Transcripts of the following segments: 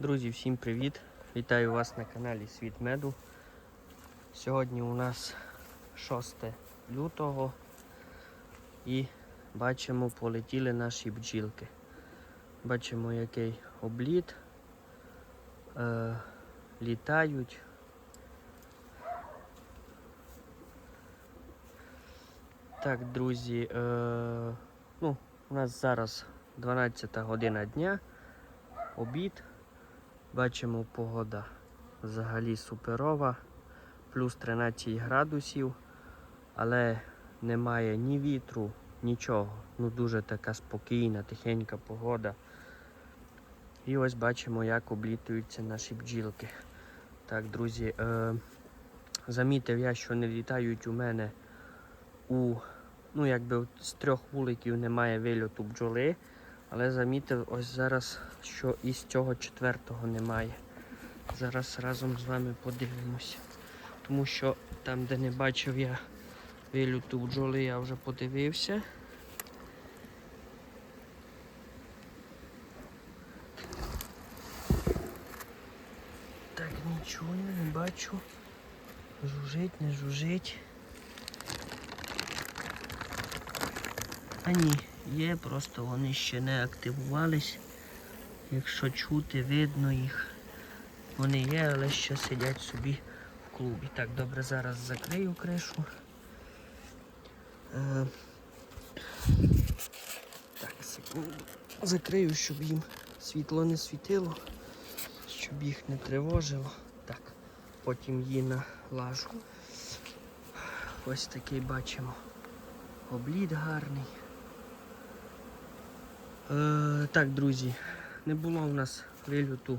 Друзі, всім привіт! Вітаю вас на каналі Світ Меду. Сьогодні у нас 6 лютого і бачимо, полетіли наші бджілки. Бачимо, який обліт. Е, літають. Так, друзі, е, ну, у нас зараз 12 година дня, обід. Бачимо, погода взагалі суперова, плюс 13 градусів, але немає ні вітру, нічого. Ну дуже така спокійна, тихенька погода. І ось бачимо, як облітуються наші бджілки. Так, друзі, е, замітив я, що не літають у мене у, ну якби з трьох вуликів немає вильоту бджоли. Але замітив ось зараз, що і з цього четвертого немає. Зараз разом з вами подивимося. Тому що там, де не бачив я вилюту бджоли, я вже подивився. Так, нічого не бачу. Жужить, не жужить. А ні, є, просто вони ще не активувались. Якщо чути, видно їх. Вони є, але ще сидять собі в клубі. Так, добре, зараз закрию кришу. Е, так, секунду. Закрию, щоб їм світло не світило, щоб їх не тривожило. Так, потім її налажу. Ось такий бачимо. Облід гарний. Е, так, друзі, не було в нас вильоту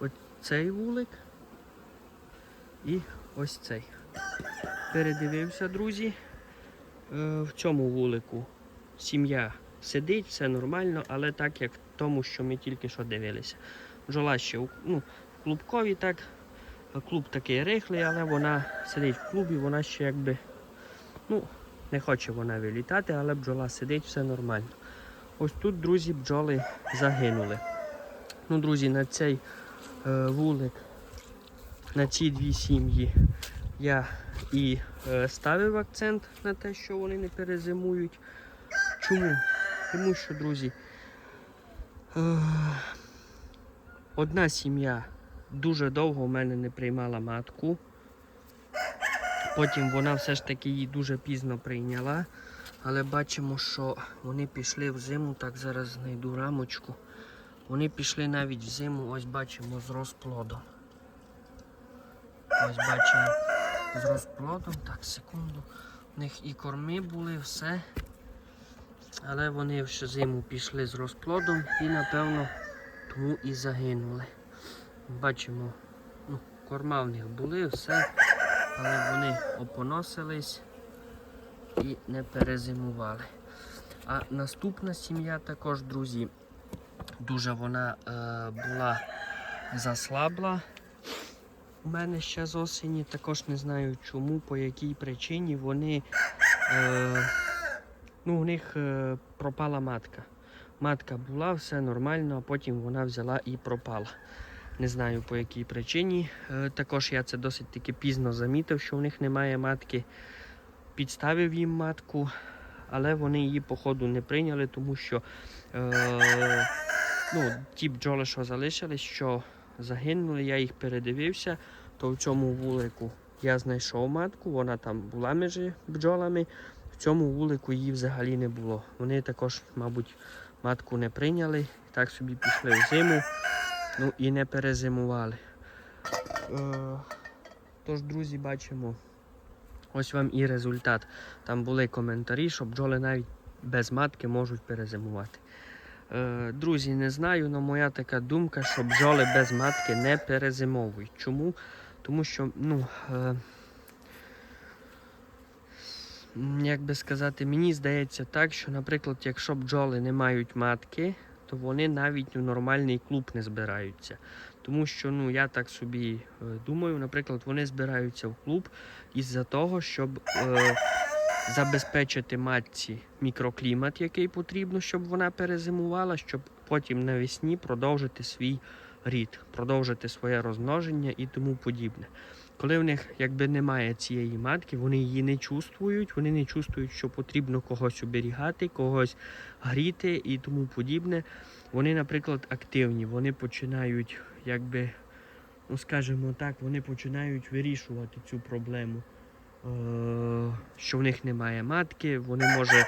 ось цей вулик і ось цей. Передивився, друзі. Е, в цьому вулику сім'я сидить, все нормально, але так як в тому, що ми тільки що дивилися. Бджола ще ну, в клубкові так. Клуб такий рихлий, але вона сидить в клубі, вона ще якби. Ну, не хоче вона вилітати, але бджола сидить, все нормально. Ось тут, друзі, бджоли загинули. Ну, друзі, на цей е, вулик, на ці дві сім'ї я і е, ставив акцент на те, що вони не перезимують. Чому? Тому що, друзі, е, одна сім'я дуже довго в мене не приймала матку. Потім вона все ж таки її дуже пізно прийняла. Але бачимо, що вони пішли в зиму, так зараз знайду рамочку. Вони пішли навіть в зиму, ось бачимо з розплодом. Ось бачимо з розплодом. Так, секунду. У них і корми були, все. Але вони в зиму пішли з розплодом і, напевно, тому і загинули. Бачимо, ну, корма в них були, все, але вони опоносились і не перезимували. А наступна сім'я також, друзі, дуже вона е, була заслабла. У мене ще з осені також не знаю чому, по якій причині вони е, ну, у них е, пропала матка. Матка була, все нормально, а потім вона взяла і пропала. Не знаю по якій причині. Е, також я це досить таки пізно замітив, що в них немає матки підставив їм матку, але вони її, походу, не прийняли, тому що е, ну, ті бджоли, що залишились, що загинули, я їх передивився, то в цьому вулику я знайшов матку, вона там була між бджолами. В цьому вулику її взагалі не було. Вони також, мабуть, матку не прийняли, так собі пішли в зиму, ну і не перезимували. Е, тож, друзі, бачимо. Ось вам і результат. Там були коментарі, що бджоли навіть без матки можуть перезимувати. Е, друзі, не знаю, але моя така думка, що бджоли без матки не перезимовують. Чому? Тому що, ну, е, як би сказати, мені здається так, що, наприклад, якщо бджоли не мають матки, то вони навіть у нормальний клуб не збираються. Тому що ну, я так собі е, думаю, наприклад, вони збираються в клуб із-за того, щоб е, забезпечити матці мікроклімат, який потрібно, щоб вона перезимувала, щоб потім навесні продовжити свій рід, продовжити своє розмноження і тому подібне. Коли в них якби немає цієї матки, вони її не чувствують, вони не чувствують, що потрібно когось оберігати, когось гріти і тому подібне. Вони, наприклад, активні, вони починають, якби, ну скажімо так, вони починають вирішувати цю проблему, е- що в них немає матки, вони може.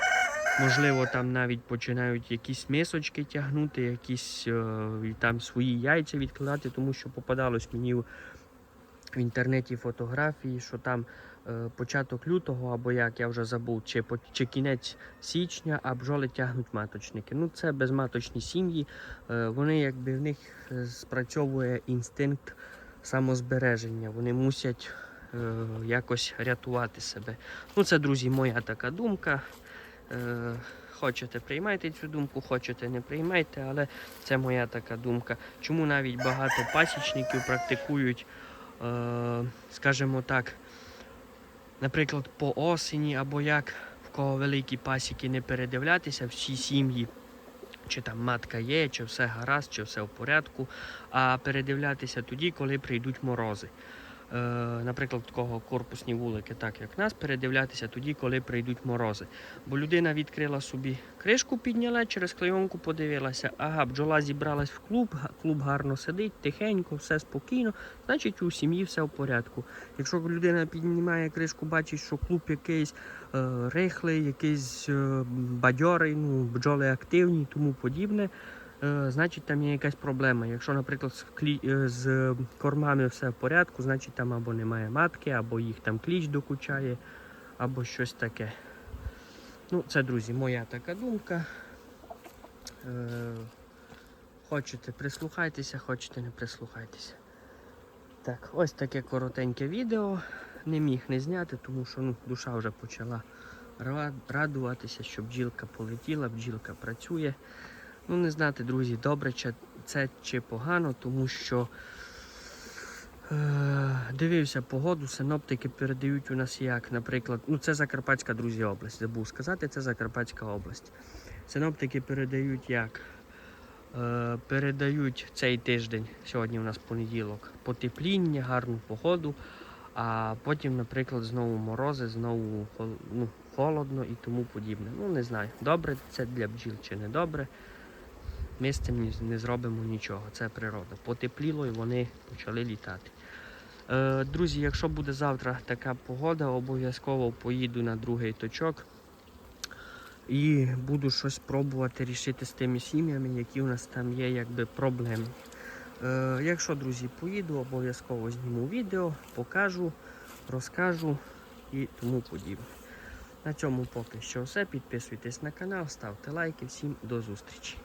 Можливо, там навіть починають якісь мисочки тягнути, якісь е, там свої яйця відкладати, тому що попадалось мені в інтернеті фотографії, що там початок лютого, або як я вже забув, чи, чи кінець січня, а бджоли тягнуть маточники. Ну, це безматочні сім'ї. Е, вони якби в них е, спрацьовує інстинкт самозбереження. Вони мусять е, якось рятувати себе. Ну, це, друзі, моя така думка. Е, Хочете, приймайте цю думку, хочете, не приймайте, але це моя така думка. Чому навіть багато пасічників практикують, е, скажімо так, наприклад, по осені або як в кого великі пасіки не передивлятися всі сім'ї, чи там матка є, чи все гаразд, чи все в порядку, а передивлятися тоді, коли прийдуть морози. Е, наприклад, такого корпусні вулики, так як нас, передивлятися тоді, коли прийдуть морози. Бо людина відкрила собі кришку, підняла, через клейонку подивилася, ага, бджола зібралась в клуб, клуб гарно сидить, тихенько, все спокійно, значить у сім'ї все в порядку. Якщо людина піднімає кришку, бачить, що клуб якийсь е, рихлий, якийсь е, бадьорий, ну, бджоли активні і тому подібне. Е, Значить, там є якась проблема. Якщо, наприклад, з, клі... е, з кормами все в порядку, значить там або немає матки, або їх там кліч докучає, або щось таке. Ну, це, друзі, моя така думка. Е, Хочете, прислухайтеся, хочете, не прислухайтеся. Так, ось таке коротеньке відео. Не міг не зняти, тому що ну, душа вже почала радуватися, що бджілка полетіла, бджілка працює. Ну, не знати, друзі, добре чи це чи погано, тому що е, дивився погоду, синоптики передають у нас як, наприклад, ну це Закарпатська, друзі, область. Забув сказати, це Закарпатська область. Синоптики передають як? Е, передають цей тиждень, сьогодні у нас понеділок, потепління, гарну погоду, а потім, наприклад, знову морози, знову ну, холодно і тому подібне. Ну, не знаю, добре це для бджіл чи не добре. Ми з цим не зробимо нічого. Це природа. Потепліло і вони почали літати. Е, друзі, якщо буде завтра така погода, обов'язково поїду на другий точок і буду щось пробувати рішити з тими сім'ями, які у нас там є якби проблеми. Е, якщо, друзі, поїду, обов'язково зніму відео, покажу, розкажу і тому подібне. На цьому поки що все. Підписуйтесь на канал, ставте лайки. Всім до зустрічі.